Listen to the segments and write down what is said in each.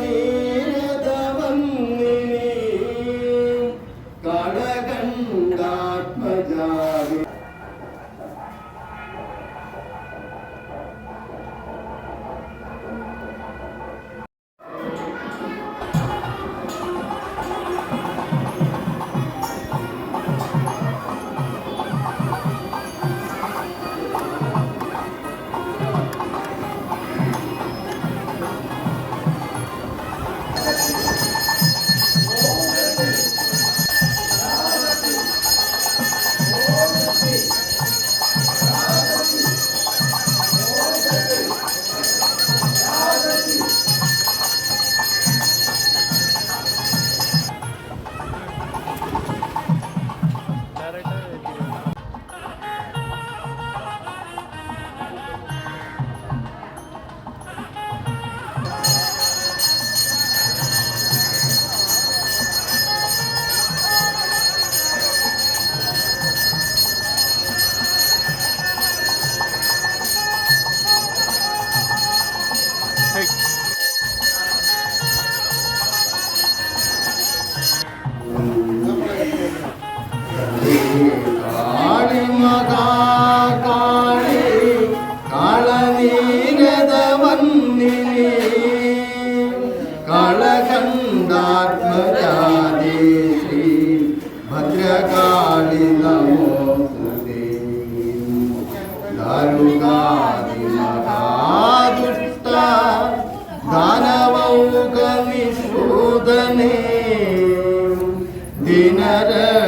Amen.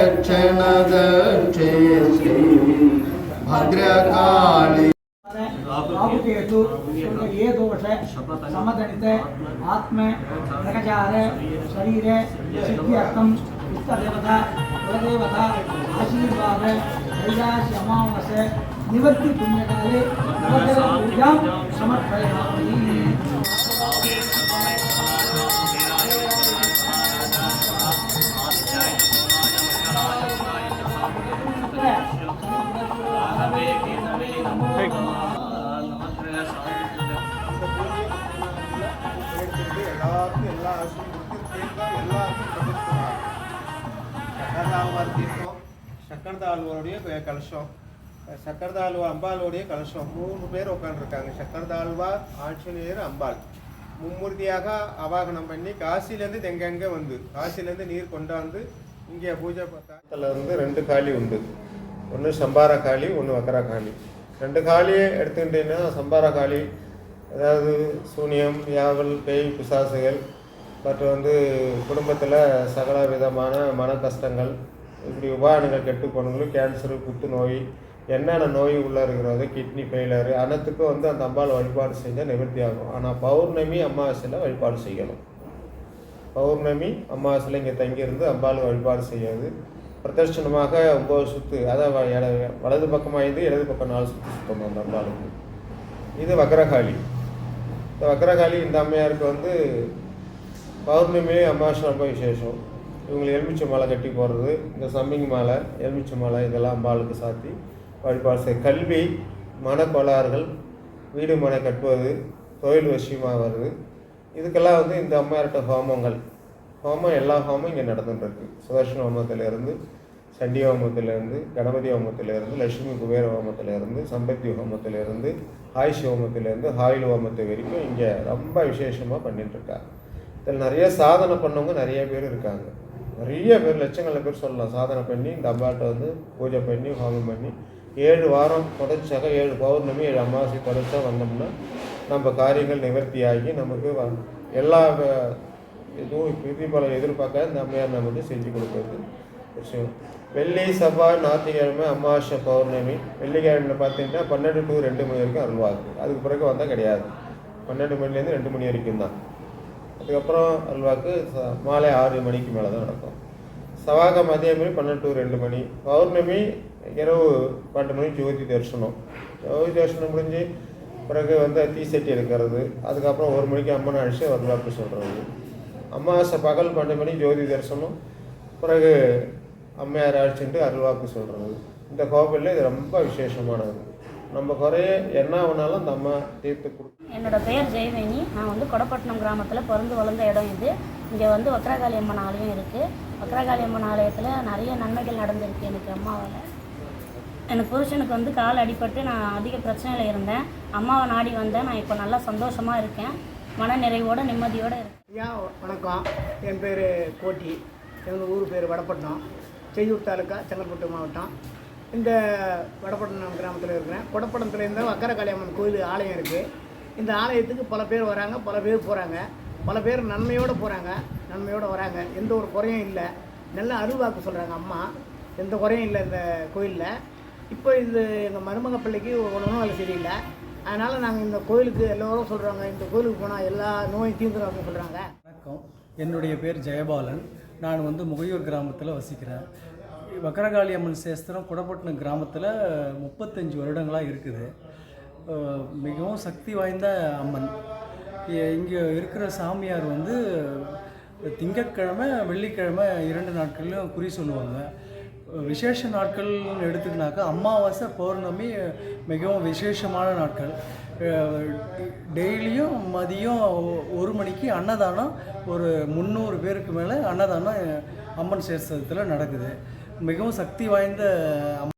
रक्षणदक्षे Bhadrakali राहुकेतु ये दोष समदनित आत्म नगचार शरीर सिद्ध्यर्थम इष्टदेवता, कुलदेवता, आशीर्वाद कैलाश अमावस निवृत्ति पुण्यकाले समर्पयामि। எல்லா ஆசையும் தேங்காய் எல்லாருக்கும் பகிர்ந்துக்கலாம் சக்கரதாழ்வார் தீர்த்தம் சக்கரதாழ்வாருடைய க- கலசம் சக்கரதாழ்வார் அம்பாளுடைய கலசம். மூணு பேர் உட்காந்துருக்காங்க சக்கரதாழ்வார் ஆஞ்சநேயர் அம்பாள். மும்மூர்த்தியாக அவாகனம் பண்ணி காசிலேருந்து எங்கெங்கே வந்து காசிலேருந்து நீர் கொண்டாந்து இங்கே பூஜை பக்கத்தில் இருந்து ரெண்டு காளி உண்டு. ஒன்று சம்பார காளி ஒன்று வக்கர காளி. ரெண்டு காளியை எடுத்துக்கிட்டீங்கன்னா சம்பார காளி அதாவது சூனியம் யாவல் பேய் பிசாசுகள் மற்றும் வந்து குடும்பத்தில் சகல விதமான மன கஷ்டங்கள் இப்படி உபாயங்கள் கெட்டு போனவங்களும் கேன்சரு புற்றுநோய் என்னென்ன நோய் உள்ளே இருக்கிறது கிட்னி ஃபெயிலரு அனைத்துக்கும் வந்து அந்த அம்பாள் வழிபாடு செஞ்சால் நிவர்த்தி ஆகும். ஆனால் பௌர்ணமி அமாவாசையில் வழிபாடு செய்யணும். பௌர்ணமி அமாவாசையில் இங்கே தங்கியிருந்து அம்பாள் வழிபாடு செய்யாது. பிரதர்ஷனமாக ஒம்பது சுற்று அதாவது வ- வலது பக்கமாக இருந்து இடது பக்கம் நாலு சுற்று சுற்றணும் அந்த அம்பாளுக்கு. இது வக்ரகாளி. இந்த வக்ரகாளி இந்த அம்மையாருக்கு வந்து பௌர்ணமி அமாவாசை ரொம்ப விசேஷம். இவங்களுக்கு எலுமிச்சை மாலை கட்டி போடுறது இந்த சம்மிங் மாலை எலுமிச்சை மாலை இதெல்லாம் அம்பாளுக்கு சாத்தி வழிபாடு செய்ய கல்வி மனக்கோளாறுகள் வீடு மனை கட்டுவது தொழில் விஷயமாக வருது. இதுக்கெல்லாம் வந்து இந்த அம்மையார்கிட்ட ஹோமங்கள். ஹோமம் எல்லா ஹோமம் இங்கே நடந்துட்டுருக்கு. சுதர்ஷன ஹோமத்திலேருந்து சண்டி ஹோமத்திலேருந்து கணபதி ஹோமத்திலேருந்து லட்சுமி குபேர ஹோமத்திலேருந்து சம்பத்தி ஹோமத்திலேருந்து ஆயுஷ் ஹோமத்திலேருந்து ஹாயில் ஹோமத்து வரைக்கும் இங்கே ரொம்ப விசேஷமாக பண்ணிட்டுருக்காங்க. இதில் நிறைய சாதனை பண்ணவங்க நிறைய பேர் இருக்காங்க. நிறைய பேர் லட்சங்களில் பேர் சொல்லலாம். சாதனை பண்ணி இந்த அம்பாட்ட வந்து பூஜை பண்ணி ஹோமம் பண்ணி ஏழு வாரம் தொடர்ச்சியாக ஏழு பௌர்ணமி ஏழு அமாவாசை தொடர்ச்சியாக வந்தோம்னா நம்ம காரியங்கள் நிவர்த்தியாகி நமக்கு வ- எல்லா இதுவும் பிரதிபலம் எதிர்பார்க்காத இந்த அம்மையார் நமக்கு செஞ்சு கொடுக்குறது விஷயம். வெள்ளி செவ்வாய் ஞாயிற்றுக்கிழமை அமாவாசை பௌர்ணமி வெள்ளிக்கிழமையில் பார்த்தீங்கன்னா பன்னெண்டு டு ரெண்டு மணி வரைக்கும் அருள்வாக்கு. அதுக்கு பிறகு வந்தால் கிடையாது. பன்னெண்டு மணிலேருந்து ரெண்டு மணி வரைக்கும் தான். அதுக்கப்புறம் அல்வாக்கு மாலை ஆறு மணிக்கு மேலே தான் நடக்கும். சவாகம் மதியம் மாதிரி பன்னெண்டு டு ரெண்டு மணி. பௌர்ணமி இரவு பன்னெண்டு மணி ஜோதி தரிசனம். ஜோதி தரிசனம் முடிஞ்சு பிறகு வந்து தீசட்டி எடுக்கிறது. அதுக்கப்புறம் ஒரு மணிக்கு அம்மனை அழிச்சு வரலாற்று சொல்கிறது அம்மாவாசை பகல் பன்னெண்டு மணி ஜோதி தரிசனம். பிறகு அம்மையார் அழைச்சிட்டு அருள்வாக்கு சொல்கிறது இந்த கோவிலில் இது ரொம்ப விசேஷமானது. நம்ம குறைய என்ன வேணாலும் அந்த அம்மா தீர்த்து கொடு என்னோட பெயர் ஜெயவேணி. நான் வந்து கொடப்பட்டினம் கிராமத்தில் பிறந்து வளர்ந்த இடம் இது. இங்கே வந்து வக்ரகாளி அம்மன் ஆலயம் இருக்குது வக்ரகாளி அம்மன் ஆலயத்தில் நிறைய நன்மைகள் நடந்திருக்கு எனக்கு அம்மாவால். எனக்கு புருஷனுக்கு வந்து கால் அடிபட்டு நான் அதிக பிரச்சனையில் இருந்தேன். அம்மாவை நாடி வந்தேன். நான் இப்போ நல்லா சந்தோஷமாக இருக்கேன். மன நிறைவோட நிம்மதியோடு இருக்கேன். ஐயா வணக்கம். என் பேர் கோட்டி. எங்கள் ஊர் பேர் வடப்பட்டினம். செய்யூர் தாலுக்கா செங்கல்பட்டு மாவட்டம். இந்த வடப்பட்டினம் கிராமத்தில் இருக்கிறேன். கொடப்பட்டணத்தில் இருந்த வக்கரகாளியம்மன் கோயில் ஆலயம் இருக்குது இந்த ஆலயத்துக்கு பல பேர் வராங்க பல பேர் போகிறாங்க பல பேர் நன்மையோடு போகிறாங்க நன்மையோடு வராங்க. எந்த ஒரு குறையும் இல்லை. நல்ல அருள்வாக்கு சொல்கிறாங்க அம்மா. எந்த குறையும் இல்லை இந்த கோயிலில். இப்போ இது எங்கள் மருமக பிள்ளைக்கு ஒன்றும் வேலை சரியில்லை. அதனால் நாங்கள் இந்த கோயிலுக்கு எல்லோரும் சொல்கிறாங்க இந்த கோயிலுக்கு போனால் எல்லா நோயும் தீர்ந்துடும் அப்படின்னு சொல்கிறாங்க வணக்கம். என்னுடைய பேர் ஜெயபாலன். நான் வந்து முகையூர் கிராமத்தில் வசிக்கிறேன். வக்கரகாளி அம்மன் சேஸ்திரம் குடப்பட்டினம் கிராமத்தில் முப்பத்தஞ்சு வருடங்களாக இருக்குது. மிகவும் சக்தி வாய்ந்த அம்மன். இங்கே இருக்கிற சாமியார் வந்து திங்கட்கிழமை வெள்ளிக்கிழமை இரண்டு நாட்கள்லையும் குறி சொல்லுவாங்க. விசேஷ நாட்கள்னு எடுத்துக்கினாக்கா அமாவாசை பௌர்ணமி மிகவும் விசேஷமான நாட்கள். டெய்லியும் மதியம் ஒ- ஒரு மணிக்கு அன்னதானம் ஒரு முந்நூறு பேருக்கு மேலே அன்னதானம் அம்மன் சேஸ்திரத்தில் நடக்குது. மிகவும் சக்தி வாய்ந்த அம்மா